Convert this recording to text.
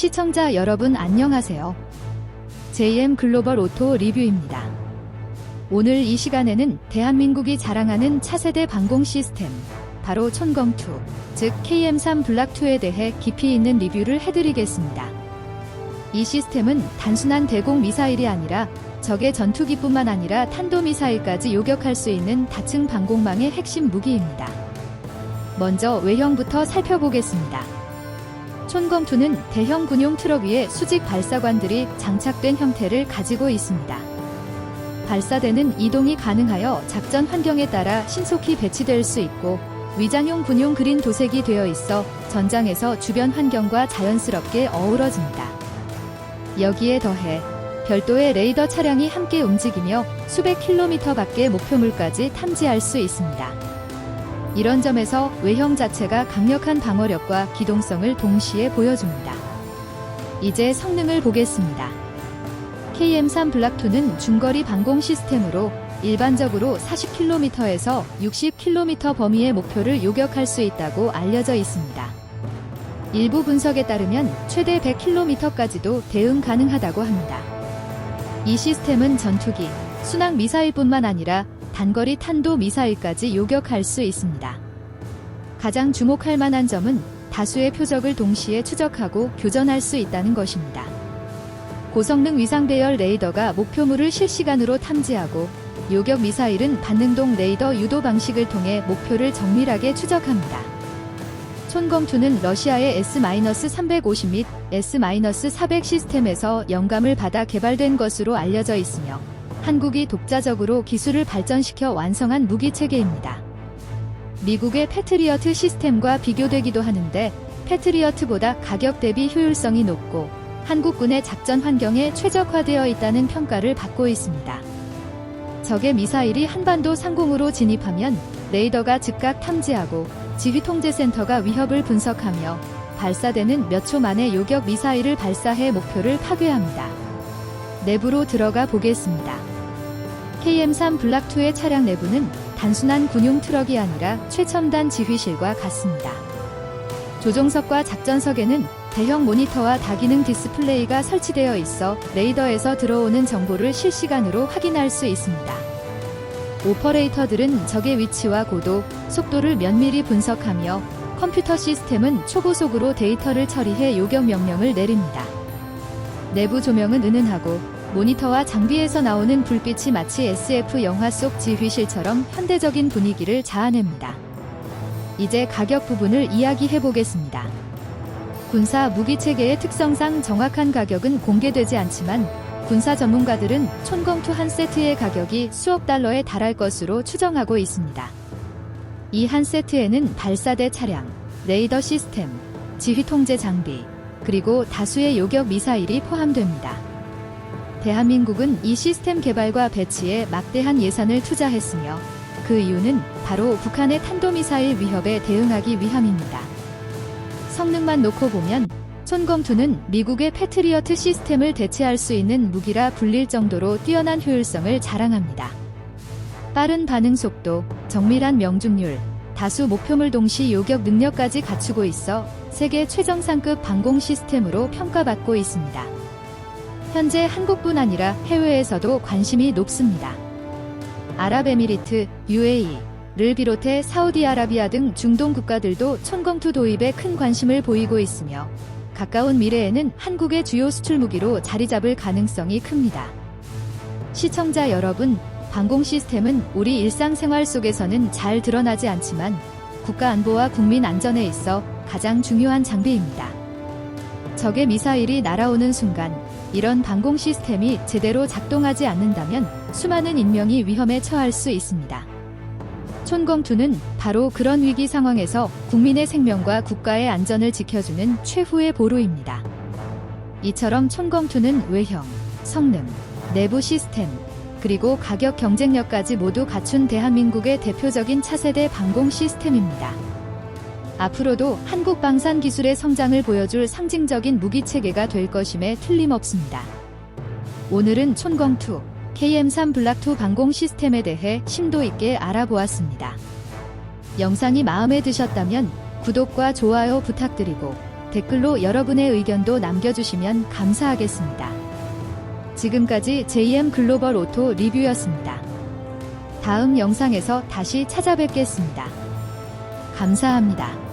시청자 여러분 안녕하세요. JM 글로벌 오토 리뷰입니다. 오늘 이 시간에는 대한민국이 자랑하는 차세대 방공 시스템, 바로 촌검2, 즉 KM3 블락2에 대해 깊이 있는 리뷰를 해드리겠습니다. 이 시스템은 단순한 대공 미사일이 아니라 적의 전투기뿐만 아니라 탄도미사일까지 요격할 수 있는 다층 방공망의 핵심 무기입니다. 먼저 외형부터 살펴보겠습니다. 촌검2는 대형 군용 트럭 위에 수직 발사관들이 장착된 형태를 가지고 있습니다. 발사대는 이동이 가능하여 작전 환경에 따라 신속히 배치될 수 있고 위장용 군용 그린 도색이 되어 있어 전장에서 주변 환경과 자연스럽게 어우러집니다. 여기에 더해 별도의 레이더 차량이 함께 움직이며 수백 킬로미터 밖의 목표물까지 탐지할 수 있습니다. 이런 점에서 외형 자체가 강력한 방어력과 기동성을 동시에 보여줍니다. 이제 성능을 보겠습니다. KM3 블락2는 중거리 방공 시스템으로 일반적으로 40km에서 60km 범위의 목표를 요격할 수 있다고 알려져 있습니다. 일부 분석에 따르면 최대 100km까지도 대응 가능하다고 합니다. 이 시스템은 전투기, 순항 미사일뿐만 아니라 단거리 탄도 미사일까지 요격할 수 있습니다. 가장 주목할 만한 점은 다수의 표적을 동시에 추적하고 교전할 수 있다는 것입니다. 고성능 위상 배열 레이더가 목표물을 실시간으로 tam지하고 요격 미사일은 반능동 레이더 유도 방식을 통해 목표를 정밀하게 추적합니다. 촌검2는 러시아의 S-350 및 S-400 시스템에서 영감을 받아 개발된 것으로 알려져 있으며 한국이 독자적으로 기술을 발전시켜 완성한 무기 체계입니다. 미국의 패트리어트 시스템과 비교되기도 하는데 패트리어트보다 가격 대비 효율성이 높고 한국군의 작전 환경에 최적화되어 있다는 평가를 받고 있습니다. 적의 미사일이 한반도 상공으로 진입하면 레이더가 즉각 탐지하고 지휘통제센터가 위협을 분석하며 발사되는 몇 초 만에 요격 미사일을 발사해 목표를 파괴합니다. 내부로 들어가 보겠습니다. KM3 블락2의 차량 내부는 단순한 군용 트럭이 아니라 최첨단 지휘실과 같습니다. 조종석과 작전석에는 대형 모니터와 다기능 디스플레이가 설치되어 있어 레이더에서 들어오는 정보를 실시간으로 확인할 수 있습니다. 오퍼레이터들은 적의 위치와 고도, 속도를 면밀히 분석하며 컴퓨터 시스템은 초고속으로 데이터를 처리해 요격 명령을 내립니다. 내부 조명은 은은하고 모니터와 장비에서 나오는 불빛이 마치 SF 영화 속 지휘실처럼 현대적인 분위기를 자아냅니다. 이제 가격 부분을 이야기해 보겠습니다. 군사 무기 체계의 특성상 정확한 가격은 공개되지 않지만 군사 전문가들은 촌검투 한 세트의 가격이 수억 달러에 달할 것으로 추정하고 있습니다. 이 한 세트에는 발사대 차량, 레이더 시스템, 지휘 통제 장비, 그리고 다수의 요격 미사일이 포함됩니다. 대한민국은 이 시스템 개발과 배치에 막대한 예산을 투자했으며 그 이유는 바로 북한의 탄도미사일 위협에 대응하기 위함입니다. 성능만 놓고 보면 촌검2는 미국의 패트리어트 시스템을 대체할 수 있는 무기라 불릴 정도로 뛰어난 효율성을 자랑합니다. 빠른 반응 속도, 정밀한 명중률, 다수 목표물 동시 요격 능력까지 갖추고 있어 세계 최정상급 방공 시스템으로 평가받고 있습니다. 현재 한국뿐 아니라 해외에서도 관심이 높습니다. 아랍에미리트, UAE를 비롯해 사우디아라비아 등 중동 국가들도 촌검투 도입에 큰 관심을 보이고 있으며 가까운 미래에는 한국의 주요 수출 무기로 자리 잡을 가능성이 큽니다. 시청자 여러분, 방공 시스템은 우리 일상생활 속에서는 잘 드러나지 않지만 국가 안보와 국민 안전에 있어 가장 중요한 장비입니다. 적의 미사일이 날아오는 순간 이런 방공 시스템이 제대로 작동하지 않는다면 수많은 인명이 위험에 처할 수 있습니다. 촌검2는 바로 그런 위기 상황에서 국민의 생명과 국가의 안전을 지켜주는 최후의 보루입니다. 이처럼 촌검2는 외형, 성능, 내부 시스템, 그리고 가격 경쟁력까지 모두 갖춘 대한민국의 대표적인 차세대 방공 시스템입니다. 앞으로도 한국 방산 기술의 성장을 보여줄 상징적인 무기 체계가 될 것임에 틀림없습니다. 오늘은 촌검2, KM3 블락2 방공 시스템에 대해 심도 있게 알아보았습니다. 영상이 마음에 드셨다면 구독과 좋아요 부탁드리고 댓글로 여러분의 의견도 남겨주시면 감사하겠습니다. 지금까지 JM 글로벌 오토 리뷰였습니다. 다음 영상에서 다시 찾아뵙겠습니다. 감사합니다.